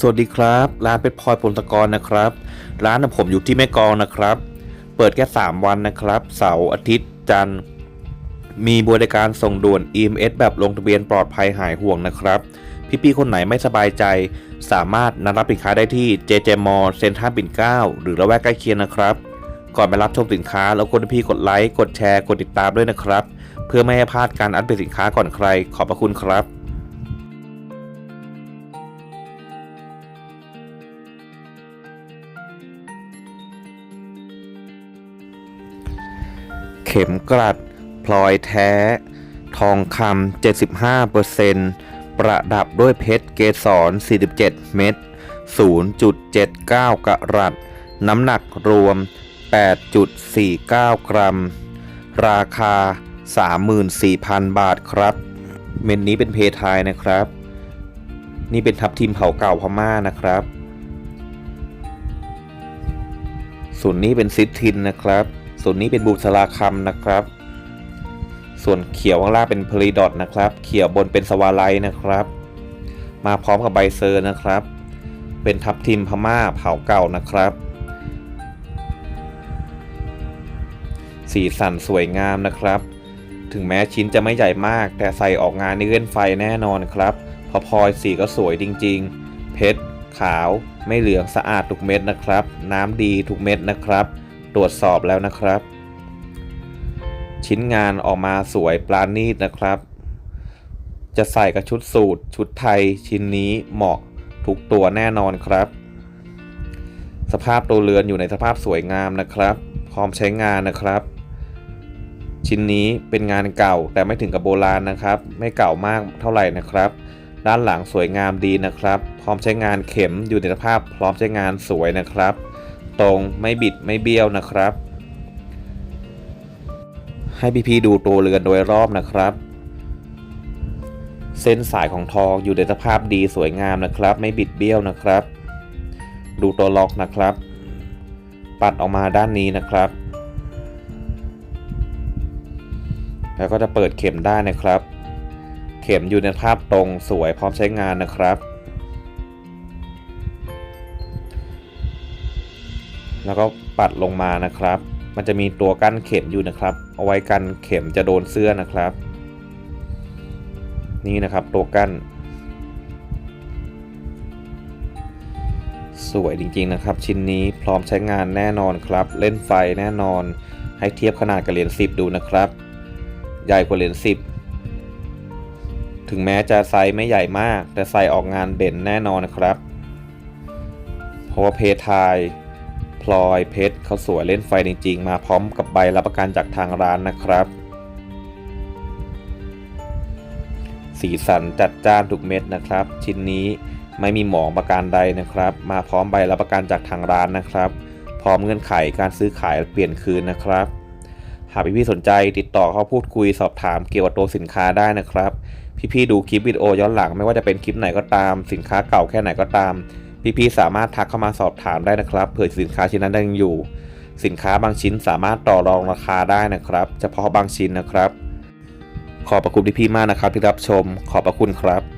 สวัสดีครับ ร้านเป็ดพลอยพลตะกรนะครับ ร้านของผมอยู่ที่แม่กองนะครับ เปิดแค่ 3 วันนะครับ เสาร์อาทิตย์จันทร์ มีบริการส่งด่วน EMS แบบลงทะเบียนปลอดภัยหายห่วงนะครับ พี่ๆคนไหนไม่สบายใจ สามารถนำรับสินค้าได้ที่ JJ m a l l เซ็นทรัลปิ่นเกล้าหรือละแวกใกล้เคียงนะครับ ก่อนไปรับชมสินค้าแล้วกดพี่กดไลค์กดแชร์กดติดตามด้วยนะครับ เพื่อไม่ให้พลาดการอัปเดตสินค้าก่อนใคร ขอบพระคุณครับ ข็มกลัด พลอยแท้ ทองคำ75%ประดับด้วยเพชรเกสร 47 เม็ด 0.79 กรัต น้ำหนักรวม 8.49 กรัม ราคา 34,000 บาทครับ เม็ดนี้เป็นเพทายนะครับ นี่เป็นทับทิมเผาเก่าพม่านะครับ ส่วนนี้เป็นซิตทินนะครับ ส่วนนี้เป็นบูสลาคัมนะครับ ส่วนเขียวข้างล่างเป็นพลีดอทนะครับ เขียวบนเป็นสวาไลนะครับ มาพร้อมกับใบเซอร์นะครับ เป็นทับทิมพม่าเผาเก่านะครับ สีสันสวยงามนะครับ ถึงแม้ชิ้นจะไม่ใหญ่มาก แต่ใส่ออกงานนี่เล่นไฟแน่นอนครับ พอพลอยสีก็สวยจริง ๆ เพชรขาวไม่เหลืองสะอาดทุกเม็ดนะครับ น้ำดีทุกเม็ดนะครับ ตรวจสอบแล้วนะครับ ชิ้นงานออกมาสวยปราณีตนะครับ จะใส่กับชุดสูทชุดไทยชิ้นนี้เหมาะทุกตัวแน่นอนครับ สภาพตัวเรือนอยู่ในสภาพสวยงามนะครับ พร้อมใช้งานนะครับ ชิ้นนี้เป็นงานเก่าแต่ไม่ถึงกับโบราณนะครับ ไม่เก่ามากเท่าไหร่นะครับด้านหลังสวยงามดีนะครับ พร้อมใช้งานเข็มอยู่ในสภาพพร้อมใช้งานสวยนะครับ ตรงไม่บิดไม่เบี้ยวนะครับ ให้พี่ๆดูตัวเรือนโดยรอบนะครับ เส้นสายของทองอยู่ในสภาพดีสวยงามนะครับ ไม่บิดเบี้ยวนะครับ ดูตัวล็อกนะครับ ปัดออกมาด้านนี้นะครับ แล้วก็จะเปิดเข็มได้นะครับ เข็มอยู่ในภาพตรงสวยพร้อมใช้งานนะครับ แล้วก็ปัดลงมานะครับ มันจะมีตัวกั้นเข็มอยู่นะครับ เอาไว้กันเข็มจะโดนเสื้อนะครับ นี่นะครับตัวกั้น สวยจริงๆนะครับ ชิ้นนี้พร้อมใช้งานแน่นอนครับ เล่นไฟแน่นอน ให้เทียบขนาดกับเหรียญ10 ดูนะครับ ใหญ่กว่าเหรียญ10 ถึงแม้จะไซส์ไม่ใหญ่มาก แต่ไซส์ออกงานเด่นแน่นอนนะครับเพราะว่าเพทาย พลอยเพชรเขาสวยเล่นไฟจริงๆ มาพร้อมกับใบรับประกันจากทางร้านนะครับ สีสันจัดจ้านทุกเม็ดนะครับ ชิ้นนี้ไม่มีหมองประการใดนะครับ มาพร้อมใบรับประกันจากทางร้านนะครับ พร้อมเงื่อนไขการซื้อขายเปลี่ยนคืนนะครับ หากพี่ๆสนใจติดต่อเข้าพูดคุยสอบถามเกี่ยวกับตัวสินค้าได้นะครับ พี่ๆดูคลิปวิดีโอย้อนหลังไม่ว่าจะเป็นคลิปไหนก็ตาม สินค้าเก่าแค่ไหนก็ตาม พี่ๆสามารถทักเข้ามาสอบถามได้นะครับเผื่อสินค้าชิ้นนั้นยังอยู่ สินค้าบางชิ้นสามารถต่อรองราคาได้นะครับ เฉพาะบางชิ้นนะครับ ขอบพระคุณพี่ๆมากนะครับที่รับชม ขอบพระคุณครับ